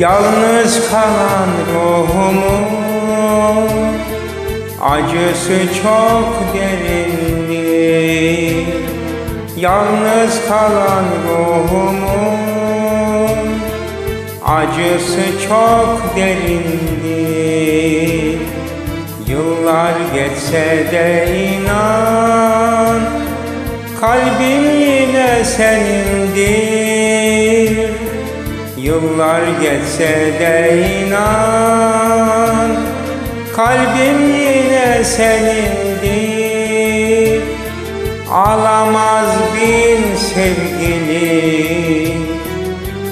Yalnız kalan ruhumun Acısı çok derindir. Yalnız kalan ruhumun Acısı çok derindir. Yıllar geçse de inan Kalbim yine senindir Yıllar geçse de inan Kalbim yine senindir. Alamaz bin sevgili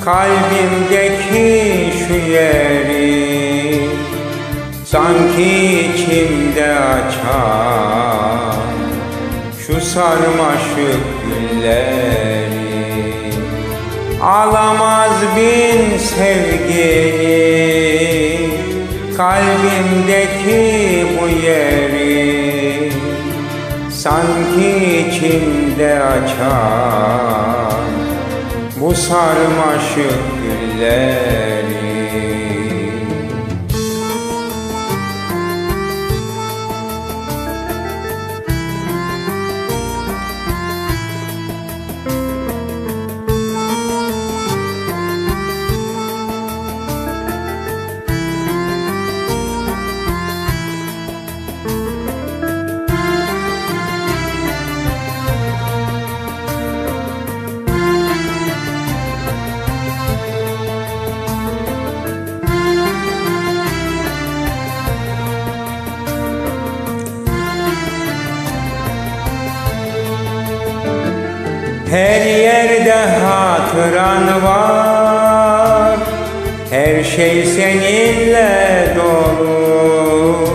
Kalbimdeki şu yeri. Sanki içimde açan Şu sarmaşık gülleri Alamaz bin sevgili Kalbimdeki bu yeri Sanki içimde açan Bu sarmaşık gülleri Her yerde hatıran var. Her şey seninle dolu.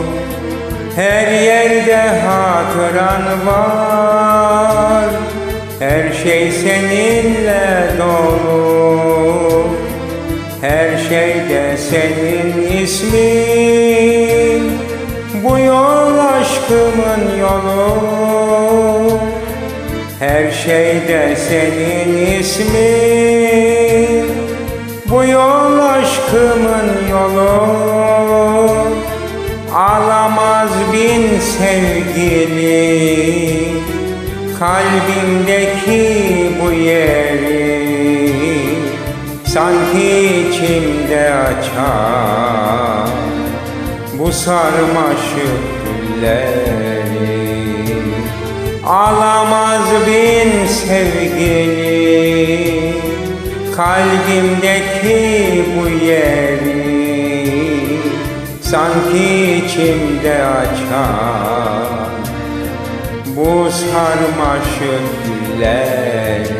Her yerde hatıran var. Her şey seninle dolu. Her şeyde senin ismin. Bu yol aşkımın yolu her şeyde senin ismin. Bu yol aşkımın yolu. Alamaz bin sevgili Kalbimdeki bu yeri Sanki içimde açan Bu sarmaşık gülleri. Alamaz bin sevgili Kalbimdeki bu yeri Sanki içimde açan Bu sarmaşık gülleri